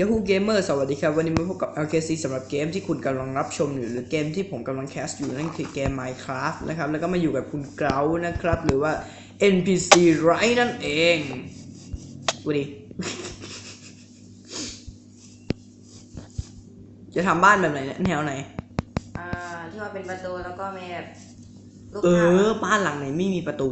Yahoo Gamer สวัสดีครับ วันนี้มาพบกับ LKC สำหรับเกมที่คุณกำลังรับชมอยู่หรือเกมที่ผมกำลังแคสอยู่นั่นคือเกม Minecraft นะครับ แล้วก็มาอยู่กับคุณเกรานะครับ หรือว่า NPC ไรนั่นเองดูดิจะทำบ้านแบบไหนเนี่ยแนวไหน อ่า ที่ว่าเป็นประตูแล้วก็มีแบบรูปเอภาพอบ้านหลังไหนไม่มีประตู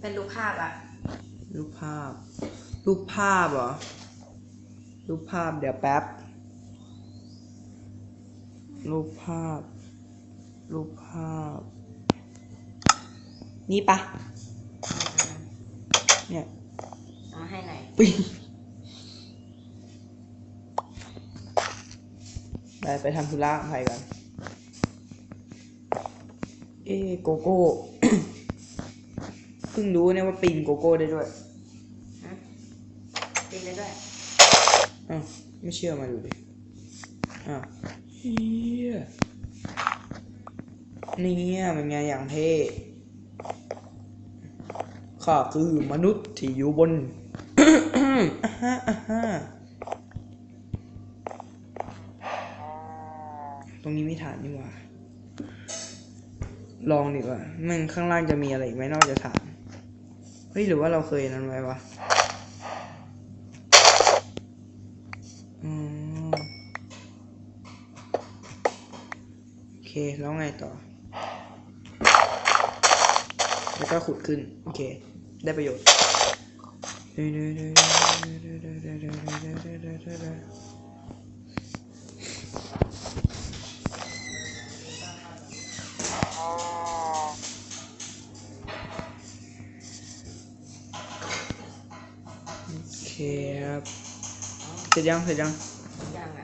เป็นรูปภาพอะ รูปภาพ รูปภาพเหรอ รูปภาพเดี๋ยวแป๊บ รูปภาพ รูปภาพ นี่ปะเนี่ยเอามาให้หน่อยปิ๊งไปไปทำธุระกับใครกัน เอ้โกโก้เพิ่งรู้เนี่ยว่าปิงโกโก้ได้ด้วยฮะปินได้ด้วย อ้าวไม่เชื่อมาดูดิอ้าวเฮียเนี่ยเป็นไงอย่างเท่ข้าคือมนุษย์ที่อยู่บนอ่าฮะอ่าฮะตรงนี้ไม่ฐานนี่หว่า ลองดีกว่ามันข้างล่างจะมีอะไรอีกไหมนอกจากฐาน เฮ้ย หรือว่าเราเคยนั้นไว้วะ อืมโอ เคแล้วไงต่อ แล้วก็ขุดขึ้น โอเค ได้ประโยชน์โอเคครับเสร็จยังเสร็จยังยังอะ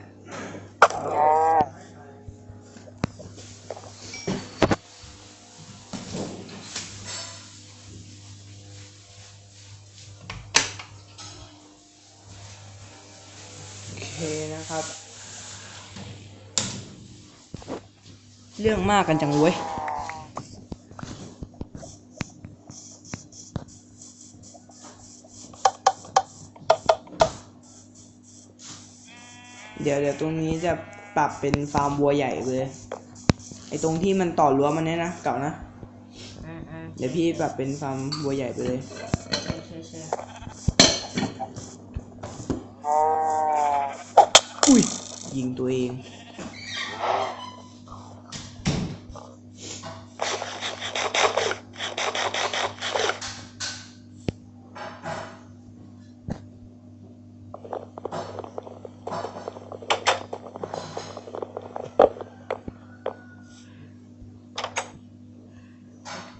นะครับ เรื่องมากกันจังเว้ยเดี๋ยวเดี๋ยวตรงนี้จะปรับเป็นฟาร์มวัวใหญ่เลย ไอตรงที่มันต่อรั้วมันเนี่ยนะเก่านะอืมอืมเดี๋ยวพี่ปรับเป็นฟาร์มวัวใหญ่ไปเลยใช่ใช่ใช่ อุ้ย ยิงตัวเอง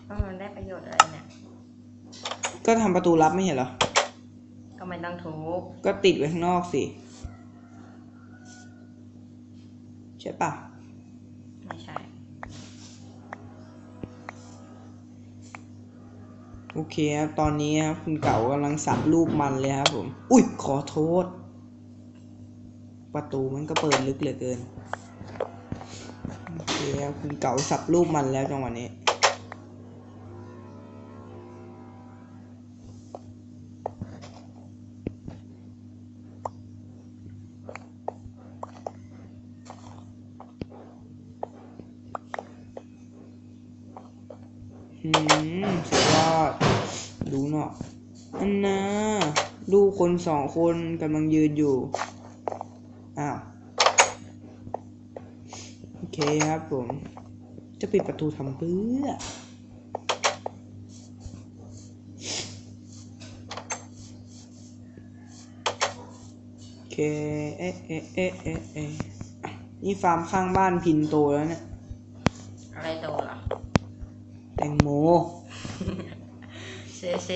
ว่ามันได้ประโยชน์อะไรเนี่ย ก็ทำประตูลับไม่เห็นเหรอ ก็ไม่ต้องทุบก็ติดไว้ข้างนอกสิ ใช่ปะไม่ใช่ โอเคครับ ตอนนี้ครับคุณเก๋ากำลังสับรูปมันเลยครับผม อุ้ย ขอโทษ ประตูมันก็เปิดลึกเหลือเกิน โอเคครับ คุณเก๋าสับรูปมันแล้วจังหวะนี้ อืมสุดยอดดูเนาะอันนะลูกคนสองคนกำลังยืนอยู่ อ้าว โอเคครับผม จะปิดประตูทำเพื่อโอเค เอ๊ะเอ๊ะเอ๊ะเอ๊ะเอ๊ะนี่ฟาร์มข้างบ้านพินโตแล้วเนี่ย ตงโมเซเซ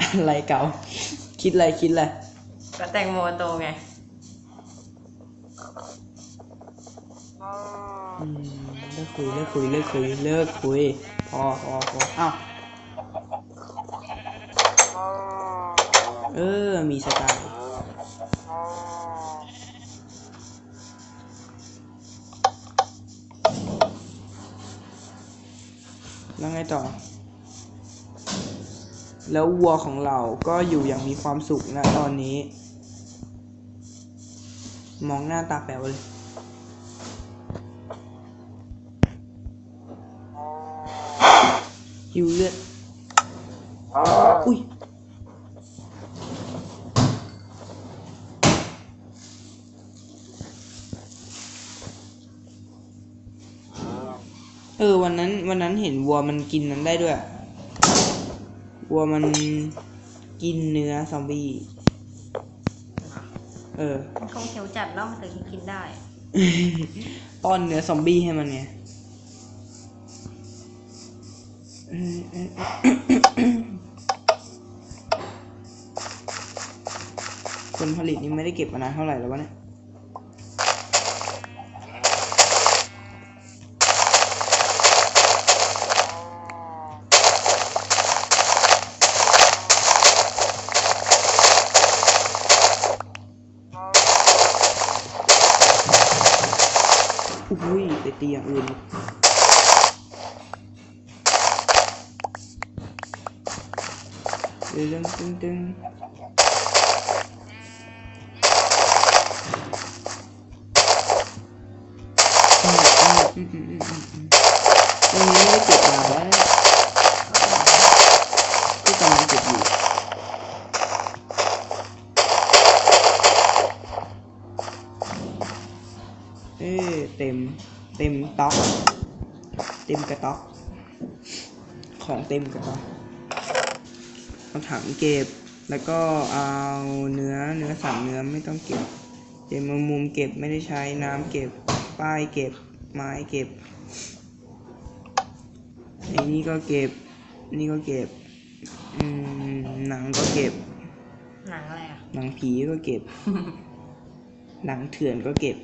อะไรเก่า คิดอะไรคิดอะไรก็แตงโมโตไงอืมเลิกคุยเลิกคุยเลิกคุยเลิกคุยพอพอพออ้าวเออ มีสไตล์ แล้วไงต่อ แล้ววัวของเราก็อยู่อย่างมีความสุขนะตอนนี้ มองหน้าตาแป๋วเลยหิวเลือด อุ้ย เออ วันนั้น วันนั้น เห็นวัวมันกินนั้นได้ด้วย วัวมันกินเนื้อซอมบี้ เออ มันคงเขียวจัดแล้วมันถึงกินได้ ป้อนเนื้อซอมบี้ให้มันไงเออเออเออคนผลิตนี่ไม่ได้เก็บมานานเท่าไหร่แล้ววะเนี่ย ตีอย่างอื่นเรื่องตึงตึงอืมอืมอืมอืม เต็มต๊อกเต็มกระต๊อก ของเต็มกระต๊อกเอาถังเก็บแล้วก็เอาเนื้อเนื้อสัตว์เนื้อไม่ต้องเก็บเต็มมุมเก็บไม่ได้ใช้น้ำเก็บป้ายเก็บไม้เก็บไอ้นี่ก็เก็บ นี่ก็เก็บ อืมหนังก็เก็บ หนังอะไรอะ หนังผีก็เก็บ หนังเถื่อนก็เก็บ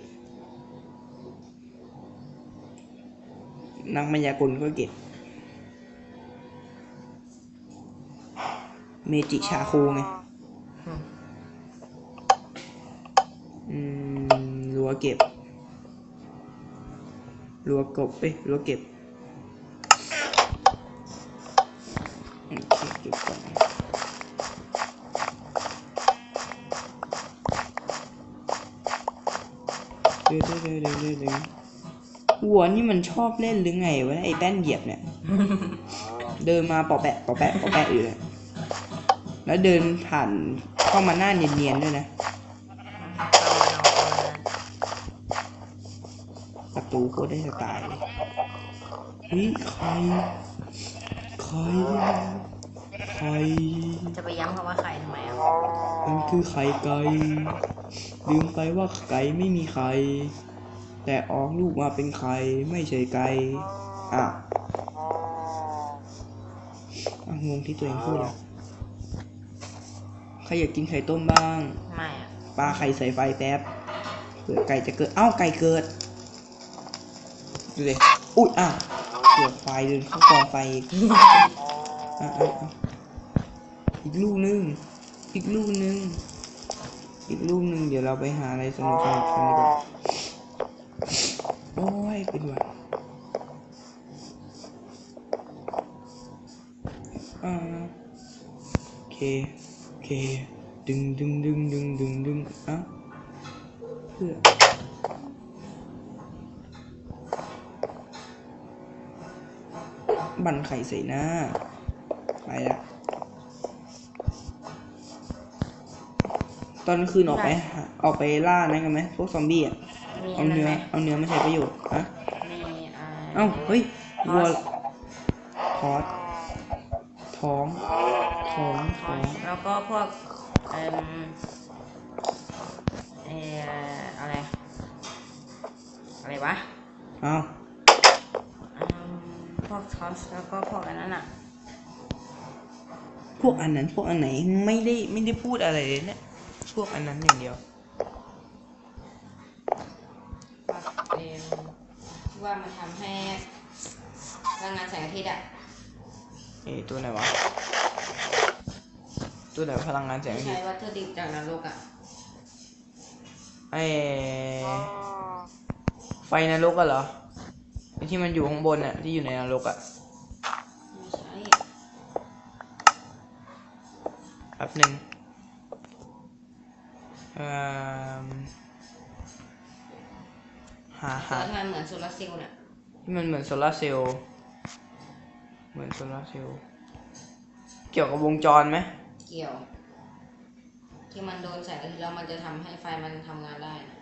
นังมายากลก็เก็บ เมจิชาโคไงอืมรัวเก็บ รัวกบเอ้ยรัวเก็บเก็บก่อนเดี๋ยวเดี๋ยวเดี๋ยวเดี๋ยว วเดี๋ยววัวนี่มันชอบเล่นหรือไงวะไอ้แป้นเหยียบเนี่ย เดินมาปอแปะปอแปะปอแปะอยู่เลยแล้วเดินผ่านเข้ามาหน้าเนียนๆด้วยนะประตูโคตรได้สไตล์เลยเฮ้ยใครใครใครจะไปย้ำคำว่าใครทำไมอะมันคือไข่ไก่ลืมไปว่าไก่ไม่มีไข่ แต่ออกลูกมาเป็นไข่ไม่ใช่ไก่อะอะงงที่ตัวเองพูดอะใครอยากกินไข่ต้มบ้าง ไม่อะปลาไข่ใส่ไฟแป๊บเผื่อไก่จะเกิด เอ้าไก่เกิด ดูเลยอุ้ยอะเผื่อไฟเดินเข้ากองไฟอีกอะอะอะอีกลูกนึง อีกลูกนึง อีกลูกนึง เดี๋ยวเราไปหาอะไรสนุกสนุกกันดีกว่า โอ้ยเป็นหวัดอ่าโอเคโอเค ดึงดึงดึงดึงดึงดึงอะเพื่อบันไข่ใส่หน้า ไปละตอนคืนออกไป ออกไปล่านั่นกันไหมพวกซอมบี้อะ เอาอันนั้นเนื้อไหมเอาเนื้อมาใช้ประโยชน์ฮะมีอ่าเอ้า เฮ้ยวัวทอสท้องท้องท้องแล้วก็พวกเอ่มเอ่ออะไร อะไรวะ เอ้าอืมพวกทอสแล้วก็พวกอันนั้นอะ พวกอันนั้นพวกอันไหนไม่ได้ไม่ได้พูดอะไรเลยเนี่ย พวกอันนั้นอย่างเดียว มันทำให้พลังงานแสงอาทิตย์อะเอ้ตัวไหนวะ ตัวไหนพลังงานแสงอาทิตใช้ย์วัตถุดิบจากนรกอะไอ้ไฟนรกอะเหรอไอ้ที่มันอยู่ข้างบนอะที่อยู่ในนรกอะไม่ใช่แป๊บหนึ่งเอ่อ หาหาแล้วทำไมเหมือนโซลาร์เซลล์เนี่ยที่มันเหมือนโซลาร์เซลล์เหมือนโซลาร์เซลล์เกี่ยวกับวงจรไหมเกี่ยว ที่มันโดนแสงอาทิตย์แล้วมันจะทำให้ไฟมันทำงานได้นะ